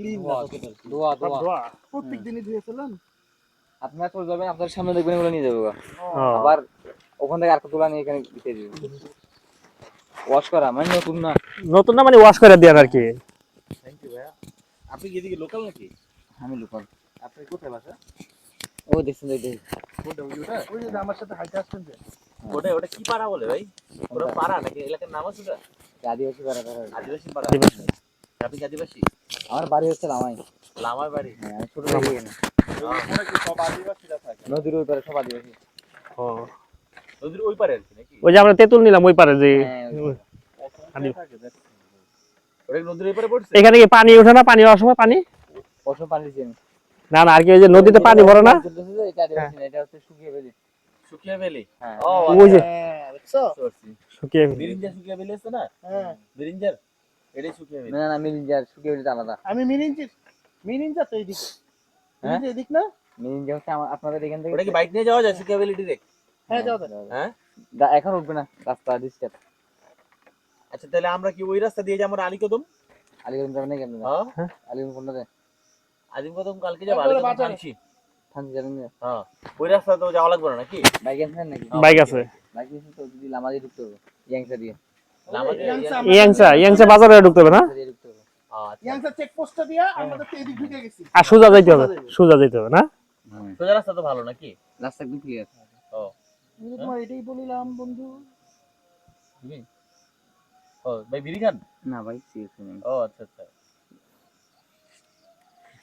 Clean দোয়া দোয়া প্রত্যেক দিনই ধুয়ে আপনারা চলে যাবেন আপনার সামনে দেখবেন এগুলো নিয়ে যাব আবার ওখান থেকে আর তুলা নিয়ে এখানে দিতে দিবে। ওয়াশ করা মানে নতুন না। নতুন না মানে ওয়াশ করে দেন আর কি। থ্যাংক ইউ ভাইয়া। আপনি এদিকে লোকাল নাকি? আমি লোকাল আপনি কোথায় বাসা? ও দেখছেন কোনটা ওই ওটা? ওই যে আমার সাথে হাইটে আসছেন যে। ওটা ওটা কি পাড়া বলে ভাই? ওটা পাড়া নাকি এলাকার নাম আছে ওটা? আদিবাসী পাড়া। আদিবাসী পাড়া। আদিবাসী। আপনি কি আদিবাসী? আমার বাড়ি হচ্ছে লামাই লামার বাড়ি? হ্যাঁ আমি ছোট থেকে। এখানে নদীর ওই পারে সব আদিবাসী। ও, নদীর ওই পারে নাকি? ওই যে আমরা তেঁতুল নিলাম ওই পারে যে হ্যাঁ, এখানে কি পানি ওঠে না? পানি হওয়ার সময় পানি? পশু পানি দিচ্ছি না। না আর কি ওই যে নদীতে পানি ভরে না? চলতেছে যে, এটা আদিবাসী না, এটা হচ্ছে শুকিয়ে ফেলি। শুকিয়া হ্যাঁ। ও ওই যে। দেখছ শুকিয়ে বিরিঞ্জার শুকিয়া আছে না? হ্যাঁ। বিরিঞ্জার? এটাই শুকিয়া ভ্যালি না না মিলিঞ্জার শুকিয়ে ফেলি আলাদা। আমি মিরিঞ্জি মিরিঞ্জা তো এইদিকে হ্যাঁ? মিরিঞ্জা এদিক না? মিলিঞ্জা হচ্ছে আপনাদের এখান থেকে ওটা কি বাইক নিয়ে যাওয়া যায়? শুকিয়া ভ্যালি ডিরেক্ট হ্যাঁ। হ্যাঁ? এখন উঠবে না রাস্তা ডিস্টার্ব আচ্ছা তাহলে আমরা কি ওই রাস্তা দিয়ে যাব আলী কদম আলিগঞ্জ যাবেন নাকি আপনারা হ্যাঁ? কোনটা যায় আদিম কদম কালকে যাব। থানচি। থানচি যাবেন হ্যাঁ। ওই রাস্তা তো যাওয়া লাগবে না নাকি? বাইক আনছেন নাকি? বাইক আছে। বাইক তো যদি লামা দিয়ে ঢুকতে হবে ইয়াংসা দিয়ে। ইয়াংসা ইয়াংসা ইয়াংসা বাজারে ঢুকতে হবে না? ইয়াংসা দিয়ে ঢুকতে হবে। ইয়াংসা চেকপোস্টটা দিয়া আমরা তো এদিক ঢুকে গেছি। আর সোজা যাইতে হবে সোজা যাইতে হবে না? সোজা রাস্তা তো ভালো নাকি? রাস্তা একদম ক্লিয়ার ও। তোমার এটাই বলিলাম বন্ধু। ও ভাই বিড়ি খান? না ভাই সিরিয়াসলি ও আচ্ছা আচ্ছা।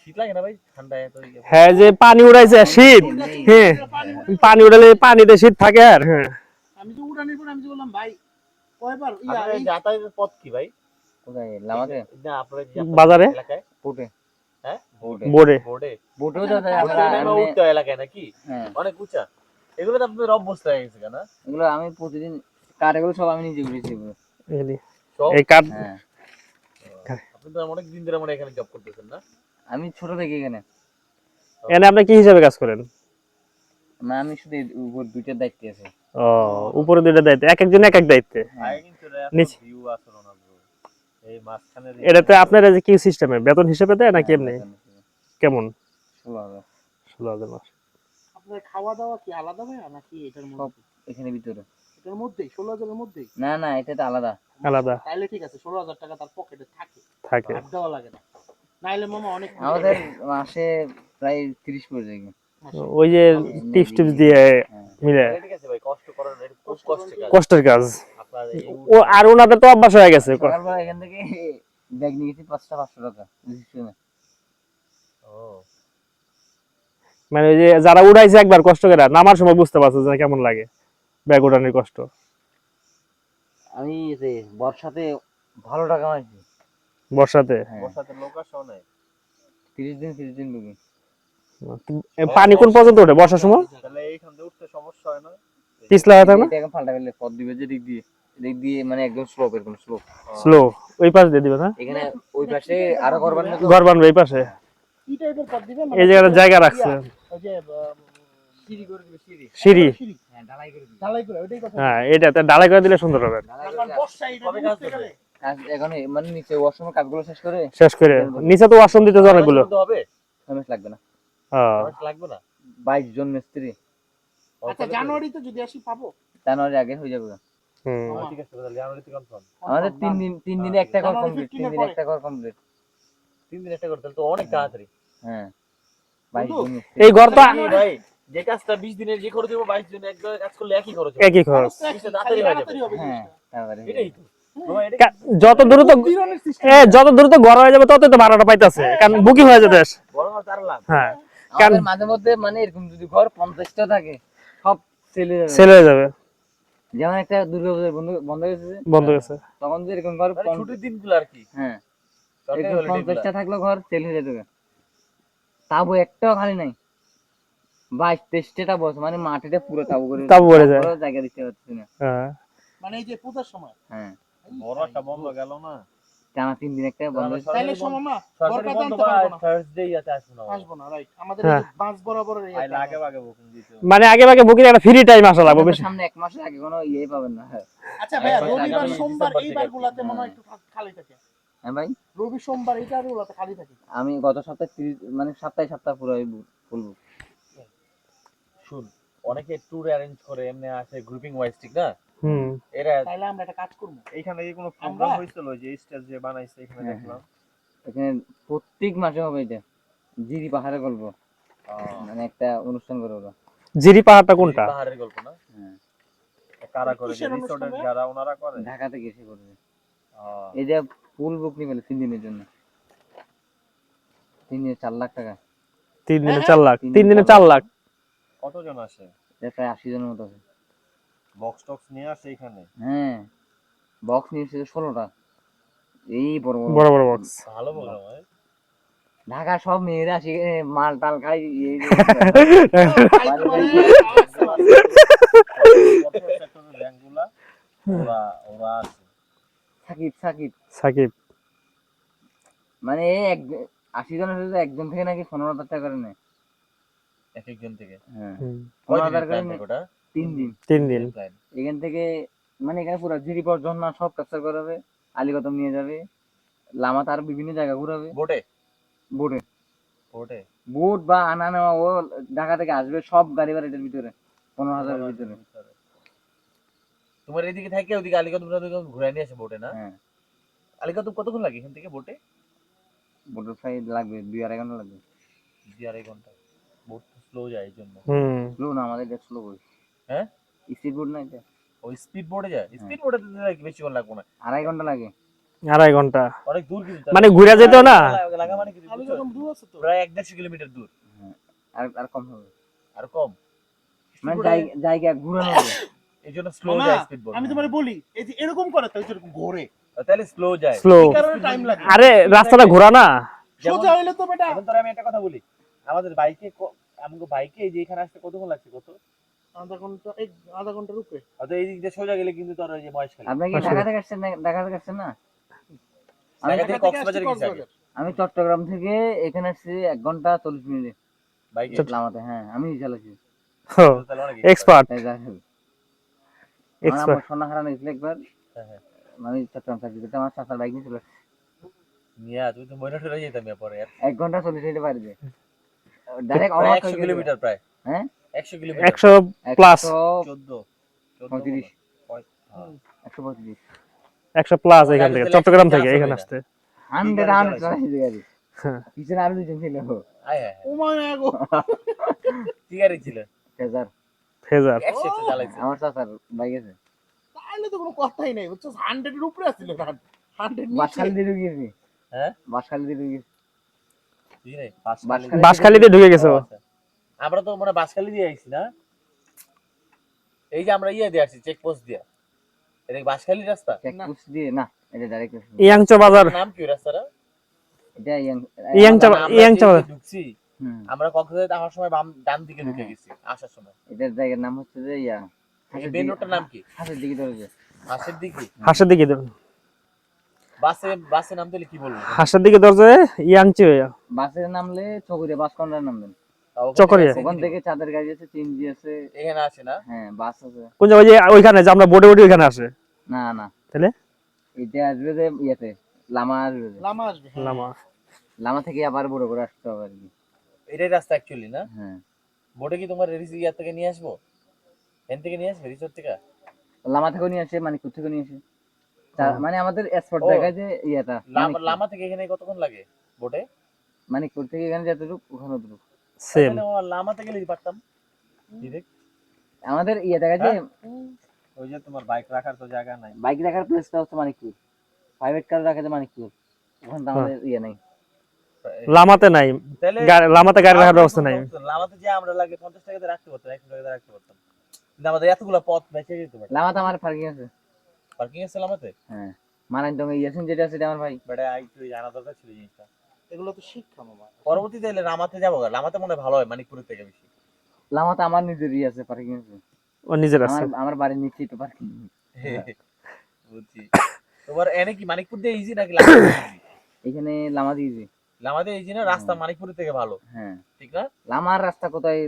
শীত লাগে না ভাই? ঠান্ডা এত। হ্যাঁ যে পানি উড়াইছে শীত। হ্যাঁ পানি উড়ালে পানিতে শীত থাকে আর হ্যাঁ। আমি তো উড়ানির পর আমি বললাম ভাই কয়বার? ইয়া আপনাদের এই যাতায়াতের পথ কি ভাই? কোথায় লামাতে না আপনার বাজারে? এলাকায়? পোটে হ্যাঁ? বোর্ডে বোর্ডে বোটেও যাওয়া আমরা উঠতে এলাকায় নাকি? হ্যাঁ। অনেক উঁচা। এগুলো তো আপনাদের অভ্যস্ত হয়ে গেছে কেন? এগুলো আমি প্রতিদিন কার্ডগুলো সব আমি নিজে এগুলো। এই- কাঠ হ্যাঁ। আপনি তো অনেক দিন ধরে হয় এখানে জব করতেছেন না? আমি ছোট থেকে এখানে। এনে আপনি কি হিসাবে কাজ করেন? আমি শুধু উপর দুইটার দায়িত্বে আছে। ও উপরে দুইটা দায়িত্ব এক একজন এক এক দায়িত্বে নিচে। না যে- এটাতে আপনার যে কি সিস্টেমে বেতন হিসেবে দেয় নাকি এমনি? কেমন? ষোলো হাজার। ষোলো হাজার মাস। আপনার খাওয়া দাওয়া কি আলাদা ভাই নাকি এটার মধ্যে? এখানে ভিতরে। এটার মধ্যেই ষোলো হাজারের মধ্যেই না না এটা তো আলাদা। আলাদা। তাইলে ঠিক আছে ষোলো হাজার টাকা তার পকেটে থাকে। থাকে। আর দেওয়া লাগে না। নাইলে মামা অনেক আমাদের মাসে প্রায় তিরিশ পড়ে যায়। ওই যে টিপস টিপস দিয়ে মিলে। এটা ঠিক আছে ভাই কষ্ট করার এটা খুব কষ্টের কাজ। ও আর ওনাদের তো অভ্যাস হয়ে গেছে। এখান থেকে ব্যাগ নিয়ে গেছি পাঁচটা পাঁচশো টাকা ও। মানে ওই যে যারা উড়াইছে একবার কষ্ট করে নামার সময় বুঝতে পারছে যে কেমন লাগে ব্যাগ উঠানোর কষ্ট। আমি যে বর্ষাতে ভালো টাকা বর্ষাতে? হ্যাঁ। বর্ষাতে লোক আসো নাই তিরিশ দিন তিরিশ দিন বুকিং এ, পানি কোন পর্যন্ত ওঠে? বর্ষার সময়? তাহলে এইখান দিয়ে উঠতে সমস্যা হয় না। পিছলা হয়ে থাকে না? এটা এখন পাল্টা ফেললে পথ দিবে যে দিক দিয়ে। দিক দিয়ে মানে একদম স্লোপ এরকম স্লোপ স্লো ওই পাশ দিয়ে দিবে না? এখানে ওই পাশে আরও তো ঘর বানবে এই পাশে। কি টাইপের পথ দিবে? এই জায়গাটা জায়গা রাখছে। ওই যে সিঁড়ি করে দিবে সিঁড়ি। সিঁড়ি? সিঁড়ি? হ্যাঁ ঢালাই করে দিবে। ঢালাই করে ওইটাই কথা। হ্যাঁ এটাতে ডালাই করে দিলে সুন্দর হবে। এটা কবে কাজ কাজ এখন মানে নিচে ওয়াশরুমের কাজগুলো শেষ করে শেষ করে। নিচে তো ওয়াশরুম দিতে হবে অনেকগুলো। হবে। লাগবে না। হ্যাঁ লাগবে না? বাইশ জন মিস্ত্রি। আচ্ছা জানুয়ারিতে যদি আসি পাবো। জানুয়ারি আগে হয়ে যাবে। ঠিক আছে তাহলে জানুয়ারিতে কনফার্ম আমাদের তিন দিন তিন দিনে একটা ঘর কমপ্লিট তিন দিনে একটা ঘর কমপ্লিট তিন দিন একটা করতে তো অনেক তাড়াতাড়ি। হ্যাঁ। বাইশ জন এই ঘর তো ভাই যে কাজটা বিশ দিনের যে খরচ দেবো বাইশ দিনে এক কাজ করলে একই খরচ একই খরচ। তাড়াতাড়ি হয়ে যাবে। হ্যাঁ হয়ে এটাই তো। যত দ্রুত যত দ্রুত ঘর হয়ে যাবে তত তো ভাড়াটা পাইতেছে। কারণ বুকিং হয়ে লাভ। হ্যাঁ। আমাদের মাঝে মধ্যে মানে এরকম যদি ঘর পঞ্চাশটা থাকে সব সেলে যাবে। সেল হয়ে যাবে। যেমন একটা দুর্গাপূজার বন্ধ বন্ধ গেছে বন্ধ গেছে। তখন যদি এরকম ঘর ছুটির দিনগুলো আর কি। হ্যাঁ। এরকম পঞ্চাশটা থাকল ঘর সেল হয়ে যেতে তাবু একটাও খালি নাই। বাইশ তেইশটা বস মানে মাটিটা পুরো তাবু করে তাবু করে যায়। জায়গা দিতে পারছি না। হ্যাঁ। মানে এই যে পূজার সময় হ্যাঁ। বড় একটা বন্ধ গেল না। টানা তিন দিন একটা বন্ধ। তাইলে সময় মা সরকারি দরকার বন্ধ জানতে পারব না। থার্সডে ইয়াতে আসব না আসব না রাইট আমাদের হ্যাঁ। এই যে বাস বরাবর এই আগে আগে বুকিং দিতে হবে। মানে আগে আগে বুকিং একটা ফ্রি টাইম আসা লাগবে বেশি। সামনে এক মাসের আগে কোনো ইয়ে পাবেন না হ্যাঁ। আচ্ছা মাস আগে রবিবার আমি সোমবার এই বারগুলাতে মনে হয় একটু খালি থাকে। হ্যাঁ ভাই। রবি সোমবার এটা আর ওগুলোতে খালি থাকে। আমি গত সপ্তাহে তিরিশ মানে সপ্তাহে সপ্তাহ পুরো ফুল শুন অনেকে ট্যুর অ্যারেঞ্জ করে এমনি আসে গ্রুপিং ওয়াইজ ঠিক না? হুম। এরা তাইলে আমরা একটা কাজ করব। এইখানে কি কোনো প্রোগ্রাম হয়েছিল যে স্টেজ যে বানাইছে এখানে হ্যাঁ, দেখলাম। এখানে প্রত্যেক মাসে হবে এটা। জিরি পাহাড়ে গল্প। মানে একটা অনুষ্ঠান করে ওরা। জিরি পাহাড়টা কোনটা? পাহাড়ের গল্প না? হ্যাঁ। কারা করে? রিসোর্টের? যারা ওনারা করে? ঢাকা থেকে এসে করবে। ফুল বুক নিয়ে তিন দিনের জন্য। তিন দিনে চার লাখ টাকা। তিন দিনে হ্যাঁ, চার লাখ। তিন দিনে চার লাখ। কতজন আসে? এটা প্রায় আশি জনের মতো আছে। বক্স টক্স নিয়ে আসে এখানে। হ্যাঁ বক্স নিয়ে এসেছে ষোলোটা। এই বড় বড় বড় বড় বক্স ভালো ঢাকা সব মেয়েরা আসে মাল টাল খাই সাকিব সাকিব। সাকিব। মানে এই এক আশি জনের সাথে একজন থেকে নাকি পনেরো হাজার টাকা করে নেয়। এক একজন থেকে। হ্যাঁ। পনেরো হাজার করে তিন দিন। তিন দিন। এখান থেকে মানে এখানে পুরো জিরিপর ঝর্ণা সব ক্যাপচার করাবে আলিগতম নিয়ে যাবে লামাতে আরও বিভিন্ন জায়গা ঘুরাবে। বোটে বোটে বোটে বোট বা আনা নেওয়া ও ঢাকা থেকে আসবে সব গাড়ি বাড়িটার ভিতরে পনেরো হাজারের ভিতরে। তোমার এদিকে থাকে ওদিকে আলিকদম ঘুরে নিয়ে আসে বোটে না? হ্যাঁ। আলিকদম কতক্ষণ লাগে এখান থেকে বোটে বোটের ফ্লাইট লাগবে দুই আড়াই ঘণ্টা লাগবে। দুই আড়াই ঘণ্টা। বোট স্লো যায় এই জন্য। হুম। স্লো না আমাদের স্লো করি হ্যাঁ? স্পিড বোট না এটা ওই স্পিড বোটে যায় স্পিড বোটে বেশিক্ষণ লাগবে না আড়াই ঘণ্টা লাগে। আড়াই ঘণ্টা। অনেক দূর কিন্তু মানে ঘুরে যেত না? লাগা- মানে কি আমি বুঝছ? যখন দূর আছে তো। প্রায় এক দেড়শো কিলোমিটার দূর। আর আর কম হবে। আর কম? মানে জায়গা- জায়গা ঘুরানো হবে। এই জন্য স্লো যায় স্পিড বোট আমি তোমার বলি এই যে এরকম করে তো এরকম ঘোরে। তাহলে স্লো যায়। স্লো কারণে টাইম লাগে। আরে রাস্তাটা ঘোরা না? যেমন- সোজা হইলে তো বেটা এখন তোর আমি একটা কথা বলি। আমাদের বাইকে আমাকে বাইকে এই যে এখানে আসতে কতক্ষণ লাগছে কত? আধা ঘণ্টা আধা ঘণ্টার উপরে। হয়তো এই দিক দিয়ে সোজা গেলে কিন্তু তোর ওই যে মহেশ আপনি কি ঢাকা থেকে আসছেন ঢাকা থেকে আসছেন না? আমি ঢাকা থেকে কক্সবাজারে গেছি আমি চট্টগ্রাম থেকে এখানে আসছি এক ঘণ্টা চল্লিশ মিনিটে। বাইকে? লামাতে হ্যাঁ আমি চালাচ্ছি এক্সপার্ট এক্সপার্ট সোনা হারানো গেছিল একবার। হ্যাঁ, হ্যাঁ। মানে চট্টগ্রাম করতে আমার চাচার বাইক নিয়ে চলে আসছে। নিয়ে তুমি তো ময়না ঠেলে যেতাম এর পরে। এক ঘণ্টা চল্লিশ মিনিটে যায়। ডাইরেক্ট অবাক কিলোমিটার প্রায়। হ্যাঁ? একশো একশো হ্যাঁ। প্লাস এখান থেকে চট্টগ্রাম থেকে এখানে আসতে। Hundred hundred. পিছনে আরও দুজন ছিল। ছিল। ফেজার। ফেজার। আমার চাচার তাহলে তো কোনো কথাই নাই বুঝছ? হান্ড্রেডের উপরে আসছিল হান্ড্রেড বাসখালি দিয়ে ঢুকিয়েছি হ্যাঁ? বাসখালি দিয়ে ঢুকিয়েছি বুঝি নাই ঢুকে গেছো আচ্ছা। আমরা তো মানে বাসখালি দিয়ে আইছি না? এই যে আমরা ইয়ে দিয়ে আসছি চেকপোস্ট দিয়ে। এটা কি বাসখালি রাস্তা? চেকপোস্ট দিয়ে না এটা ডাইরেক্ট ইয়াংচো বাজার। নাম কি রাস্তাটা? এটা ইয়াং ইয়াংচা আমরা ইয়াংচা যে বাজার। ঢুকছি। আমরা কক্সবাজার আসার সময় বাম ডান দিকে ঢুকে হ্যাঁ। গেছি আসার সময়। এটার জায়গার নাম হচ্ছে যে ইয়া এই মেন রোডটার নাম কি? হাতের দিকে ধরেছে হাসের দিকে? হাঁসের দিকে ধর- বাসে বাসে নাম দিলে কি বলব? হাঁসের দিকে দরজা ইয়াংচি হইয়া বাসে নামলে চকরিয়া বাস কন্ডার নামবেন চকরিয়া। ওখান থেকে চাঁদের গাড়ি আছে চিনজি আছে। এখানে আসে না? হ্যাঁ বাস আছে। কোন জায়গায়? ওইখানে যে আমরা বোটে বোটে ওইখানে আসে। না না। তাহলে? এটা আসবে যে ইয়েতে লামা আসবে লামা আসবে হ্যাঁ। লামা। লামা থেকে আবার বড় করে আসতে হবে আর কি। এটাই রাস্তা অ্যাকচুয়ালি না? হ্যাঁ। বোটে কি তোমার রিসি ইয়ার থেকে নিয়ে আসব? এখান থেকে নিয়ে আসবে রিসোর্ট থেকে? লামা থেকেও নিয়ে আসে মানিকপুর থেকেও নিয়ে আসে। মানে আমাদের যে ইয়েটা লামা থেকে এখানে কতক্ষণ লাগে বোটে মানিকপুর থেকে এখানে যতটুকু ওখানে অতটুকু। সেম গেলে পারতাম। আমাদের ইয়ে দেখা যে ওই যে তোমার বাইক রাখার তো জায়গা নাই। বাইক রাখার প্লেসটা হচ্ছে মানিকপুর। প্রাইভেট কার রাখা যায় মানিকপুর। ওখানে তো আমাদের ইয়ে নাই। লামাতে নাই। গাড়ি- লামাতে গাড়ি রাখার ব্যবস্থা নাই। লামাতে যে আমরা লাগে পঞ্চাশ টাকাতে রাখতে পারতাম একশো টাকাতে রাখতে পারতাম। কিন্তু আমাদের এতগুলো পথ বেঁচে যেতে লামাতে আমার পার্কিং আছে। পার্কিং আছে লামাতে? হ্যাঁ। মারাইন ইয়াসিন যেটা আছে আমার ভাই। বেটা একটু জানা দরকার ছিল জিনিসটা। এগুলো তো শিক্ষা মামা। পরবর্তীতে এলে লামাতে যাব গা। লামাতে মনে ভালো হয় মানিকপুরের থেকে বেশি। লামাতে আমার নিজেরই আছে পার্কিং আছে ও নিজের আছে? আমার আমার বাড়ির নিচেই তো পার্কিং বুঝছি। তোমার এনে কি মানিকপুর দিয়ে ইজি নাকি লামা দিয়ে easy? এখানে লামাতে ইজি না? রাস্তা মানিকপুরের থেকে ভালো। হ্যাঁ। ঠিক না? লামার রাস্তা কোথায়?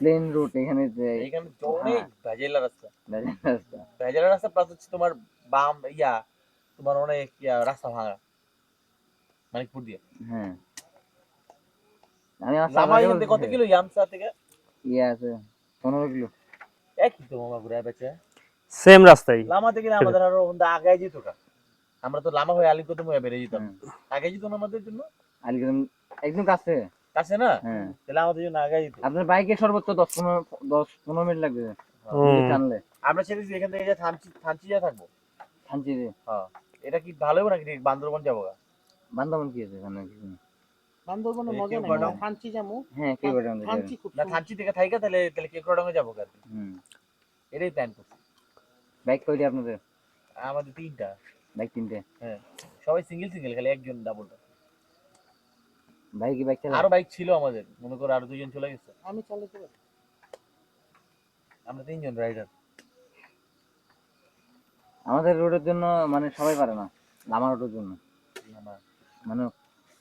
প্লেন রুট এখানে যে এইখানে তো অনেক ভেজেলা রাস্তা। রাস্তা। ভেজেলা রাস্তা প্লাস হচ্ছে তোমার বাম ইয়া তোমার অনেক ইয়া রাস্তা ভাঙা। মানিকপুর দিয়ে। হ্যাঁ। আমি আমার কত কিলো ইয়ামসা থেকে? ইয়ে আছে পনেরো কিলো। একই তো মামা ঘুরে বেচে। সেম রাস্তায় লামা থেকে আমাদের আরও আগে যেত আমরা তো লামা হয়ে আলিকদম হয়ে বেরিয়ে যেতাম। আগে যেত না আমাদের জন্য? আলিগঞ্জ একদম কাছে। কাছে না? হ্যাঁ। তাহলে আমাদের জন্য আগে যেত। আপনার বাইকে সর্বোচ্চ দশ পনেরো দশ পনেরো মিনিট লাগবে। টানলে। আমরা ছেড়েছি এখান থেকে যে থানচি থানচি যা থাকব? থানচি হ্যাঁ। এটা কি ভালো হবে নাকি বান্দরবন যাব গা? বান্দাবন কি আছে এখানে? কিছু। বান্দরবনে মজা নাই? ফান্সি যামু হ্যাঁ কে আমাদের ফান্সি খুব না থানচি থেকে থাইকা তাহলে তাহলে কেকড়াঙ্গে যাব গা আর হুম। এটাই প্ল্যান করছি। বাইক কয়টি আপনাদের? আমাদের তিনটা। বাইক তিনটে? হ্যাঁ সবাই সিঙ্গেল সিঙ্গেল খালি একজন ডাবল বাইক বাইক চালা আরও বাইক ছিল আমাদের মনে করো আরও দুজন চলে গেছে। আমি চালাতে পারি। আমরা তিনজন রাইডার আমাদের রোডের জন্য মানে সবাই পারে না লামা রোডের জন্য। মানে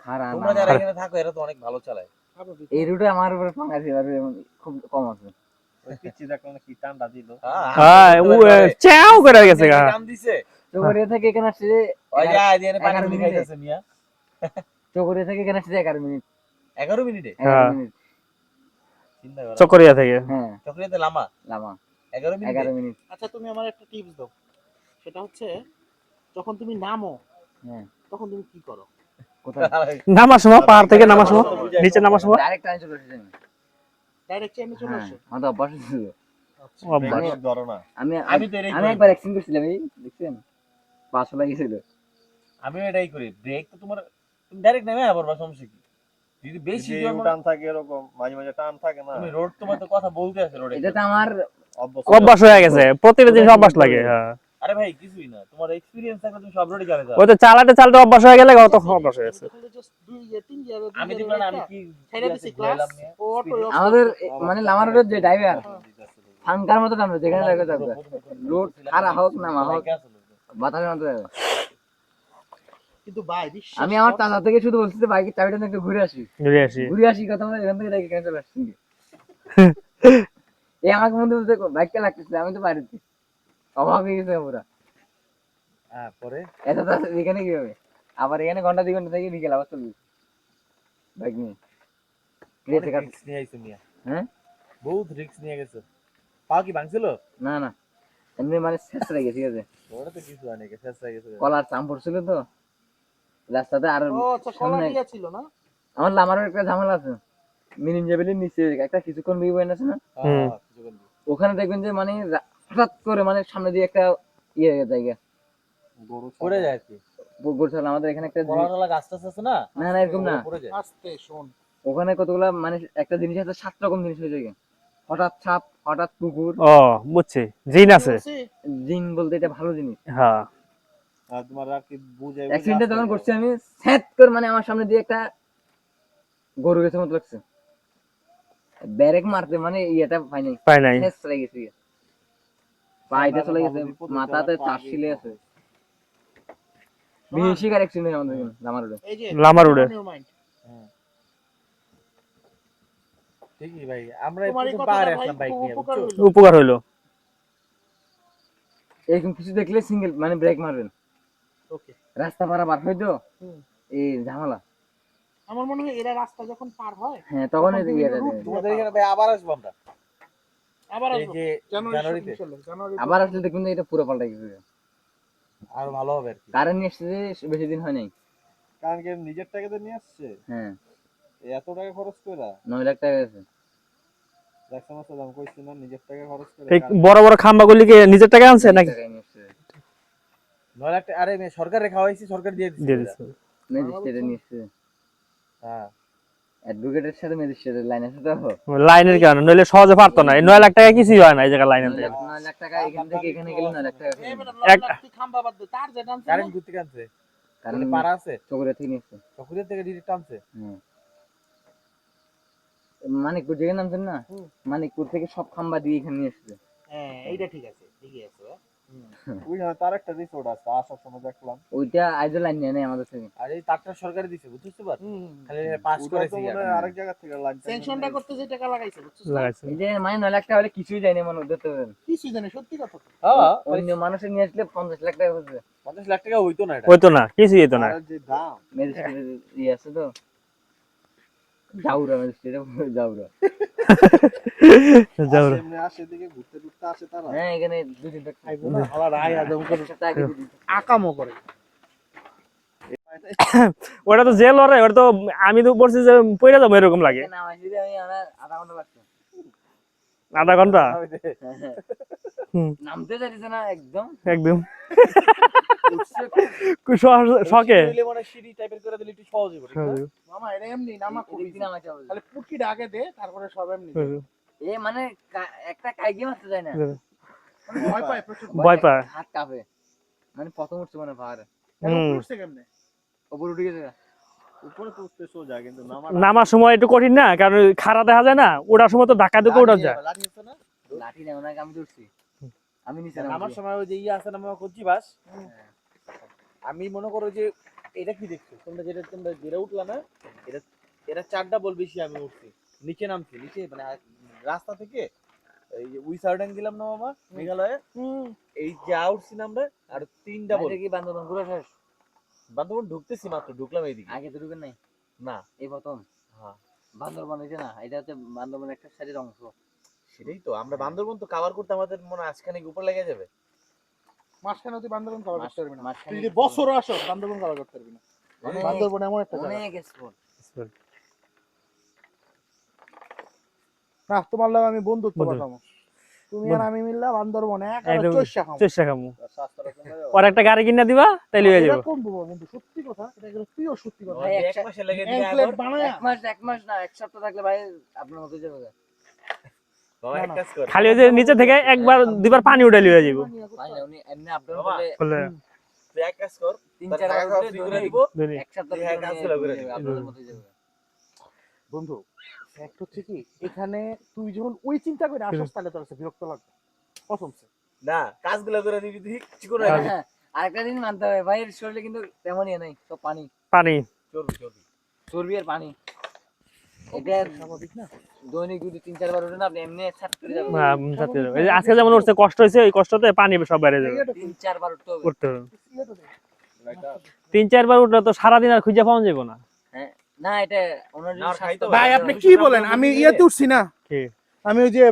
খারা তোমরা যারা এখানে থাকো এরা তো অনেক ভালো চালায়। এই রুটে আমার উপরে ফাঁকা ছিল খুব কম আছে। ওই পিচ্ছি দেখো না কি টানটা দিল। হ্যাঁ ও চ্যাও করে গেছে গা। টান দিছে। চৌকরিয়া থেকে এখানে আসছে ওই যে আয় দিয়ে পানি এগারো মিনিটে। খাইতেছে মিয়া। চৌকরিয়া থেকে এখানে আসছে এগারো মিনিট। এগারো মিনিটে? এগারো হ্যাঁ। মিনিট। চিন্তা করো। চকরিয়া থেকে। হ্যাঁ। চক্রিয়াতে লামা? লামা। এগারো মিনিটে? এগারো মিনিট। আচ্ছা তুমি আমার একটা টিপস দাও। সেটা হচ্ছে যখন তুমি নামো হ্যাঁ। তখন তুমি কি করো? নামার সময় পাহাড় থেকে নামার সময় নিচে নামার সময় ডাইরেক্ট টাইম চলে এসেছি ডাইরেক্ট চলে হ্যাঁ আসো। আমাদের অভ্যাস ছিল অভ্যাস। আমি ধরো না। আমি আমি আমি একবার অ্যাক্সিডেন্ট করছিলাম এই দেখছেন? পাঁচশো লাগিয়েছিল। আমিও এটাই করি। ব্রেক তো তোমার তুমি ডাইরেক্ট নেমে আবার বা সমস্যা কি? যদি বেশি জোর টান থাকে এরকম মাঝে মাঝে টান থাকে না। তুমি রোড তোমার তো কথা বলতে আছে রোডে এটা তো আমার অভ্যাস হয়ে গেছে। প্রতিটা জিনিস অভ্যাস লাগে হ্যাঁ। আরে ভাই কিছুই না। তোমার এক্সপিরিয়েন্স থাকলে তুমি সব রোডে যাবে ওই তো চালাতে চালাতে অভ্যাস হয়ে গেলে তখন অভ্যাস হয়ে গেছে। ইয়ে, দুই আমি দেখলাম না আমি কি ছেড়ে দিছি ক্লাস আমাদের মানে লামা রোডের যে ড্রাইভার ফাঙ্কার মতো টানবে যেখানে লাগে যাবে রোড খারাপ হোক না মা হোক বাতাসের মতো যাবে কিন্তু ভাই আমি আমার চাচা থেকে শুধু বলছি যে বাইকের চাবিটা নিয়ে একটু ঘুরে আসি? ঘুরে আসি। ঘুরে আসি কথা বলে এখান থেকে ক্যান্সেল আসছি। এই আমাকে মধ্যে বলতে বাইকটা লাগতেছে আমি তো বাড়িতে অবাক হয়ে গেছে পুরা হ্যাঁ পরে? এত তাড়াতাড়ি এখানে কি হবে আবার এখানে ঘণ্টা দুই ঘণ্টা থেকে বিকেল আবার চলবে। বাইক নিয়ে। রিক্স নিয়ে আইছো মিয়া। হ্যাঁ? বহুত রিক্স নিয়ে গেছো। পাও কি ভাঙছিল? না না। এমনি মানে শেষ হয়ে গেছে ঠিক আছে। ওটা তো কিছু অনেক শেষ হয়ে গেছে। কলার চাম পড়ছিল তো। রাস্তাতে আর ও আচ্ছা কলা দিয়া ছিল না? আমার লামারও একটা ঝামেলা আছে। মিনিম লেভেলের নিচে একটা কিছুক্ষণ বিয়ে বইন আছে না। হ্যাঁ। ওখানে দেখবেন যে মানে হঠাৎ করে মানে সামনে দিয়ে একটা ইয়ে জায়গা গরু পড়ে যায় আর কি আমাদের এখানে একটা কলা গাছ আছে না? না না এরকম না। আস্তে শোন। ওখানে কতগুলা মানে একটা জিনিস আছে সাত রকম জিনিস হয়ে যায় হঠাৎ সাপ হঠাৎ কুকুর। ও বুঝছি। জিন আছে? জিন বলতে এটা ভালো জিনিস। হ্যাঁ। আর তোমার আর কি বুঝে অ্যাক্সিডেন্টটা যখন করছি আমি স্যাট করে মানে আমার সামনে দিয়ে একটা গরু গেছে মতো লাগছে। ব্যারেক মারতে মানে ইয়েটা পাই নাই শেষ গেছে পাইটা চলে গেছে মাথাতে চার শিলে আছে বেশি কার অ্যাক্সিডেন্ট আমাদের এখানে, আমার রোডে এই যে লামা রোডে। on your mind। ঠিকই ভাই আমরা কথাটা পাহাড়ে আসলাম বাইক নিয়ে উপকার হইল। এরকম কিছু দেখলে সিঙ্গেল মানে ব্রেক মারবেন Okay. রাস্তা পারাবার হয়তো হুম। এই ঝামেলা আমার মনে হয় এরা রাস্তা যখন পার হয় হ্যাঁ তখন। তোমাদের এখানে ভাই আবার আসব আমরা আবার এই যে জানুয়ারিতে। আবার আসলে দেখবেন এটা পুরো পাল্টা গেছে আরও ভালো হবে কারেন্ট এসছে যে বেশি দিন হয় নাই। কারণ কি নিজের টাকাতে নিয়ে আসছে? হ্যাঁ। এত টাকা খরচ করে নয় লাখ টাকা গেছে দেখছ মাসে দাম কইছি না নিজের টাকা খরচ করে এই বড় বড় খাম্বা গুলিকে নিজের টাকা আনছে নাকি? নিয়ে এসছে নয় লাখ আরে সরকারে খাওয়াইছি সরকার দিয়ে দিচ্ছে দিয়ে দিচ্ছে নিয়ে এসছে হ্যাঁ। অ্যাডভোকেটের সাথে ম্যাজিস্ট্রেটের লাইন আছে তো? লাইনের কারণে নইলে সহজে পারতো না। এই নয় লাখ টাকা কিছুই হয় না এই জায়গায় লাইনের থেকে লাখ- নয় লাখ টাকা এখান থেকে এখানে গেলে নয় লাখ টাকা এক- খাম্বা বাদ তার আনছে কারেন্ট না, ঘুরতে কানছে কারণ পাড়া আছে। চকরিয়া থেকে চকুরের থেকে ডিরেক্ট আনছে। মানিকপুর যেখানে নামছেন না। মানিকপুর থেকে সব খাম্বা দিয়ে এখানে নিয়ে এসছে হ্যাঁ এইটা ঠিক আছে ঠিকই আছে। ওই তার একটা রিসোর্ট আছে আসার সময় দেখলাম। ওইটা আইজো লাইন নেই আমাদের থেকে। আর এই তারটা সরকারি দিছে বুঝছিস তো খালি পাস করেছে আরেক জায়গা থেকে লাইন স্যাংশনটা করতে যে টাকা লাগাইছে বুঝছিস লাগাইছে। এই যে মানে নয় লাখ টাকা হলে কিছুই যায় মনে ওদের তো কিছুই জানি সত্যি কথা হ্যাঁ অন্য মানুষের নিয়ে আসলে পঞ্চাশ লাখ টাকা বুঝবে পঞ্চাশ লাখ টাকা হইতো না এটা। ওই না কিছুই হইতো না। আর যে দাম। ইয়ে আছে তো। জাউরা ম্যাজিস্ট্রেট জাউরা। যাও। আসে এমনি আসে দিকে ঘুরতে ঘুরতে আসে তারা। হ্যাঁ ওটা তো জেল ওরে ওটা তো আমি তো বলছি যে পড়ে যাব এরকম লাগে। আধা ঘণ্টা লাগছে আধা ঘণ্টা। নামতে চাইছে না একদম। একদম। শখে। মানে সিঁড়ি টাইপের করে দিলে একটু সহজ হবে মামা এটা এমনি নামা খুব এদিক দিয়ে নামাইতে হবে। খালি দে তারপরে সব এমনি এ মানে একটা কাইগে মারতে যায় না? ভয় পায় ভয় পায়। হাত কাঁপে। মানে প্রথম উঠছে মানে। উঠছে কেমনে? উঠে গেছে। উপরে তো উঠতে সোজা কিন্তু নামা নামার সময় একটু কঠিন না কারণ খাড়া দেখা যায় না ওটার সময় তো ধাক্কা দিয়ে ওটা যায়। লাঠি না? লাঠি আমি তো উঠছি। আমি নিচে আমার সময় ওই যে ইয়ে আছে না করছি বাস আমি মনে করো যে এটা কি দেখছ? তোমরা যেটা তোমরা যেটা উঠলা না এটা এটা চারটা বল বেশি আমি উঠছি। নিচে নামছি নিচে মানে রাস্তা থেকে এই যে উই সাইডাং গেলাম না মামা মেঘালয়ে? এই যে উঠছি না আমরা আর তিনটা বল। কি বান্দরবন ঘুরে শেষ? বান্ধবন ঢুকতেছি মাত্র ঢুকলাম এইদিকে। আগে তো ঢুকেন নাই? না। এই প্রথম? হ্যাঁ। বান্দরবন যে না এটা হচ্ছে বান্দরবন একটা সাইডের অংশ। সেটাই তো। আমরা বান্দরবন তো কভার করতে আমাদের মনে হয় আজখানে উপর লেগে যাবে? মাঝখানে তুই বান্দরবন কভার করতে পারবি না। তুই যদি বছরও আসো বান্দরবন কভার করতে পারবি না। বান্দরবন এমন একটা অনেক স্পট না তোমার লাগে আমি বন্ধুত্ব বন্ধু। বাঁধাবো তুমি আর আমি মিললা বান্দরবনে এক একদম চৈশা খামু। ওর একটা গাড়ি কিনা দিবা তাইলে হয়ে এটা যাবে। কোন বলব বন্ধু? সত্যি কথা এটা গেল প্রিয় সত্যি কথা। এক মাসে লেগে এক মাস এক মাস না এক সপ্তাহ থাকলে ভাই আপনার মতো যাবে গা। বাবা এক না, কাজ কর খালি ওই যে নিচে থেকে একবার দুবার পানি কর করে করে। বন্ধু ফ্যাক্ট হচ্ছে কি এখানে তুই যখন ওই চিন্তা করে আসস তাহলে তোর কাছে বিরক্ত লাগবে। কসম না কাজগুলো করে দিবি তুই চিকন হ্যাঁ, আরেকটা জিনিস মানতে হবে ভাইয়ের শরীরে কিন্তু তেমনই নাই সব পানি। পানি। চলবি চলবি চর্বি আর পানি। এটা স্বাভাবিক না দৈনিক যদি তিন চারবার উঠে না আপনি এমনি ছাট করে যাবেন। আহ, যাতে যাবে। এই আজকে যেমন উঠছে কষ্ট হয়েছে ওই কষ্টতে পানি সব বেড়ে যাবে। তিন চারবার উঠতে হবে। করতে হবে। তিন চারবার উঠলে তো সারাদিন আর খুঁজে পাওয়া যাবে না। হ্যাঁ না এটা। ভাই আপনি কি বলেন? আমি ইয়েতে উঠছি না। আমি ওই যে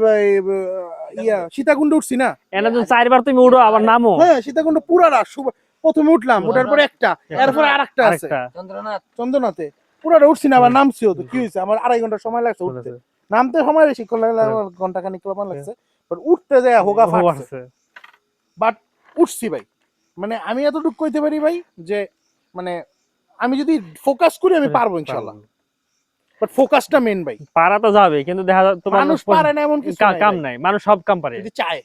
ইয়া সীতাকুণ্ড উঠছি না? এনে তো চারবার তুমি উঠো আবার নামো। হ্যাঁ সীতাকুণ্ড শুভ- প্রথমে উঠলাম ওঠার পরে একটা এরপরে আরেকটা আছে। চন্দ্রনাথ। চন্দ্রনাথে। পুরাটা উঠছি না আবার নামছিও তো কি হয়েছে আমার আড়াই ঘণ্টা সময় লাগছে উঠতে। নামতে সময় বেশি ঘণ্টা খানিক লাগছে। বাট উঠতে যায় হোগা ফাটছে। বাট উঠছি ভাই। মানে আমি এতটুকু কইতে পারি ভাই যে মানে আমি যদি ফোকাস করি আমি পারব ইনশাল্লাহ বাট ফোকাসটা মেন ভাই। পারা তো যাবে কিন্তু দেখা যায় তোমার মানুষ পারে না এমন কিছু কাম নাই। মানুষ সব কাম পারে। যদি চায়।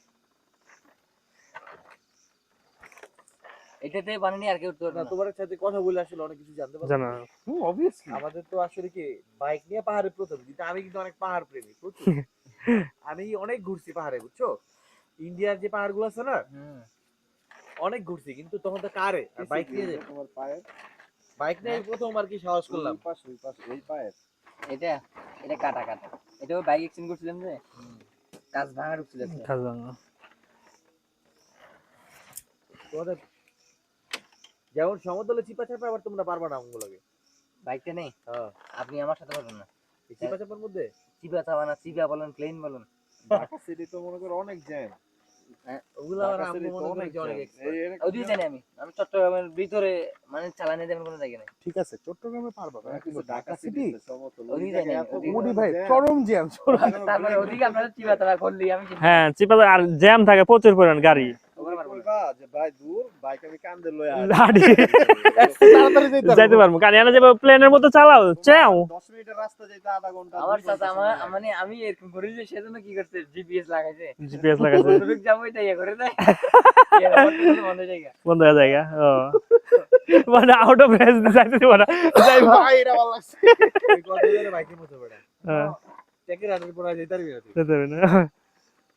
এটাতে বানানি আর কেউ না না। তোমার সাথে কথা বলে আসলে অনেক কিছু জানতে পারছি জানা। হুম অবভিয়াসলি আমাদের তো আসলে কি বাইক নিয়ে পাহাড়ে প্রথম কিন্তু আমি কিন্তু অনেক পাহাড় প্রেমী বুঝছ আমি অনেক ঘুরছি পাহাড়ে বুঝছ? ইন্ডিয়ার যে পাহাড়গুলো আছে না অনেক ঘুরছি কিন্তু তখন তো কারে? বাইক নিয়ে যাই তোমার পায়ের বাইক নিয়ে প্রথম আর কি সাহস করলাম। ওই পাশে ওই পায়ের। এটা এটা কাটা কাটা। এটা বাইক এক্সচেঞ্জ করছিলাম যে কাজ ভাঙা ঢুকছিল একটা। খাজানা। যেমন সমতলে চিপা চাপা আবার তোমরা পারবা না ওগুলোকে বাইকটা নেই? হ্যাঁ। আপনি আমার সাথে পারবেন না। চিপা চাপার মধ্যে? চিপা চাবা না চিপা বলেন প্লেন বলেন। ঢাকা সিটি তো মনে করো অনেক জ্যাম। ওগুলো আবার ঢাকা আমি city তো মনে করি অনেক ওদিকে জানি আমি। আমি চট্টগ্রামের ভিতরে মানে চালানি দেবেন কোনো জায়গা নেই। ঠিক আছে চট্টগ্রামে পারবা কিন্তু ঢাকা সিটি ওই ওই পরিমাণ ভাই জ্যাম। চরম জ্যাম তারপরে ওদিকে আপনারা চিপা চাপা করলি আমি হ্যাঁ চিপা আর জ্যাম থাকে প্রচুর পরিমাণ গাড়ি। যাইতে পারব। গাড়ি এনে যাবে প্লেনের মতো চালাও চাও। 10 মিনিটের রাস্তা যেতে আধা ঘণ্টা আমার দুই সাথে ঘণ্টা আমার সময় লাগে। মানে আমি এরকম করি যে সেজন্য কি করছে জিপিএস লাগাইছে। জিপিএস লাগাইছে। যতটুকু যাব এটা ইয়ে করে দেয়। কোনো বন্ধ হয়ে যায় ও। মানে আউট অফ রেঞ্জ যাইতে দিব না। যাই ভাই এটা ভালো লাগছে। বাইকের মতো বেড়া হ্যাঁ, চেকের হাটের পর যেতে পারবি না তুই। যেতে হবে না।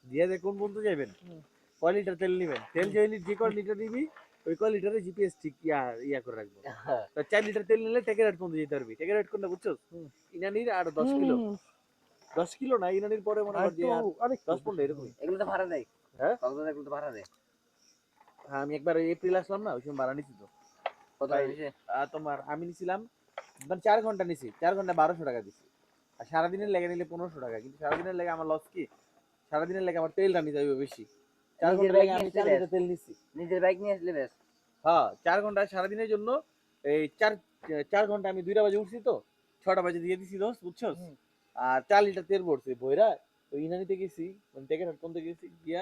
দিয়ে কোন বন্ধু যাবেন কয় লিটার তেল নিবেন। তেল যে যে কয় লিটার নিবি ওই কয় লিটারে জিপিএস ঠিক ইয়া ইয়া করে রাখব। তা চার লিটার তেল নিলে টেকের পর্যন্ত যেতে পারবি। টেকের হাট কোনটা বুঝছ ইনানির আর দশ কিলো। দশ কিলো না ইনানির পরে মনে আর কর যে আর একটু- আরেকটু। দশ পনেরো এরকমই এগুলো তো ভাড়া দেয় হ্যাঁ? এগুলো তো ভাড়া দেয় হ্যাঁ আমি একবার এপ্রিল আসলাম না ওই সময় ভাড়া নিছি তো। তোমার আমি নিছিলাম মানে চার ঘণ্টা নিছি চার ঘণ্টা বারোশো টাকা দিছি। আর সারাদিনের লেগে নিলে পনেরোশো টাকা কিন্তু সারাদিনের লেগে আমার লস কি? সারাদিনের লেগে আমার তেলটা নিতে হবে বেশি। নিজের বাইক নিয়ে চার তেল নিছি নিজের বাইক নিয়ে আসলে বেশ হ্যাঁ চার ঘণ্টা সারাদিনের জন্য এই চার চার ঘণ্টা আমি দুইটা বাজে উঠছি তো ছটা বাজে দিয়ে দিছি দোস্ত বুঝছ আর চার লিটার তেল পড়ছে বইরা তো ইনানিতে গেছি মানে টেকের হাট পর্যন্ত গেছি গিয়া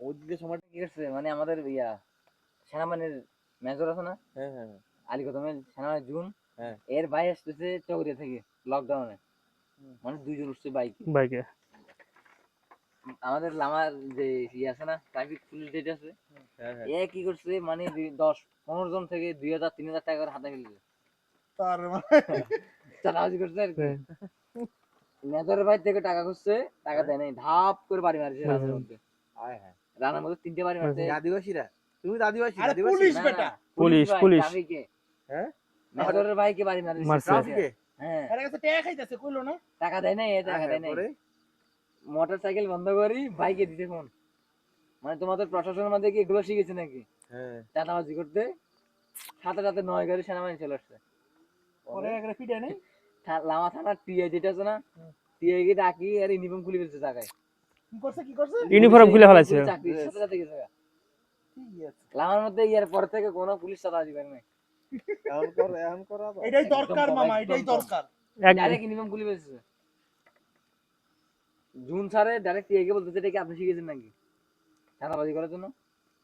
ওই দিকে সময় কি করছে মানে আমাদের ইয়া সেনাবাহিনীর মেজর আছে না? হ্যাঁ হ্যাঁ হ্যাঁ। আলী কদমের সেনাবাহিনী জুন হ্যাঁ। এর ভাই আসতেছে চৌরিয়া থেকে লকডাউনে মানে দুইজন উঠছে বাইক বাইকে আমাদের লামার যে ইয়ে আছে না ট্রাফিক পুলিশ যেটা আছে হ্যাঁ হ্যাঁ। এ কি করছে মানে দশ পনেরো জন থেকে দুই হাজার তিন হাজার টাকা করে হাতে ফেলছে তার মানে করছে আর কি। হ্যাঁ। থেকে টাকা খুঁজছে টাকা দেয় নাই ধাপ করে বাড়ি মারছে রানার মধ্যে। হ্যাঁ রানার মধ্যে তিনটে বাড়ি মারছে। আদিবাসীরা। তুমি তো আদিবাসী পুলিশ বেটা পুলিশ, পুলিশ। হ্যাঁ? মেজরের ভাইকে বাড়ি মারছে। মারছে। হ্যাঁ। এর কাছে টাকা খাইতেছে কইলো না? টাকা দেয় নাই টাকা দেয় নাই। মোটর সাইকেল বন্ধ করি বাইকে দিতে ফোন মানে তোমাদের প্রশাসনের মধ্যে কি এগুলো শিখেছে নাকি? হ্যাঁ। চাঁদাবাজি করতে। সাথে সাথে নয় গাড়ি সেনাবাহিনী চলে আসছে। পরে একটা ফিটে নেই? লামা থানার টিআই যেটা আছে না টিআই কে ডাকি আর ইউনিফর্ম খুলে ফেলছে জায়গায়। কি করছে কি করছে? ইউনিফর্ম খুলে ফেলাইছে। সাথে সাথে গেছে। লামার মধ্যে ইয়ার পর থেকে কোনো পুলিশ চাঁদাবাজি করে নাই। এখন কর এখন করা এটাই দরকার মামা এটাই দরকার। ডাইরেক্ট ইউনিফর্ম খুলে ফেলছে। জুন স্যারে ডাইরেক্ট টিআই কে বলতেছে এটা কি আপনি শিখেছেন নাকি? চাঁদাবাজি করার জন্য।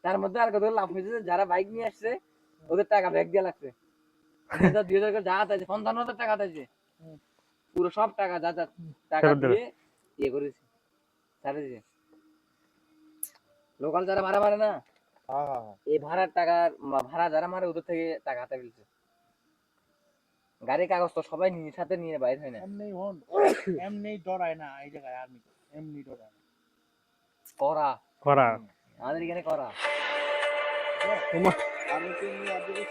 তার মধ্যে আর কত লাভ হয়েছে যে যারা বাইক নিয়ে আসছে ওদের টাকা ব্যাগ দেওয়া লাগছে। দুই হাজার করে যা আছে পঞ্চান্ন হাজার টাকা আছে পুরো সব টাকা যা যা টাকা দিয়ে ইয়ে করেছে। ছাড়ে দিয়েছে লোকাল যারা ভাড়া মারে না হ্যাঁ হ্যাঁ হ্যাঁ। এই ভাড়ার টাকার ভাড়া যারা মারে ওদের থেকে টাকা হাতে ফেলছে। গাড়ির কাগজ তো সবাই নিয়ে সাথে নিয়ে বাইর হয় না। এমনি হন এমনি ডরায় না এই জায়গায় আর্মি এমনি ডরায়। না। করা। করা আমাদের এখানে করা। আমি তো এমনি আদিবাসী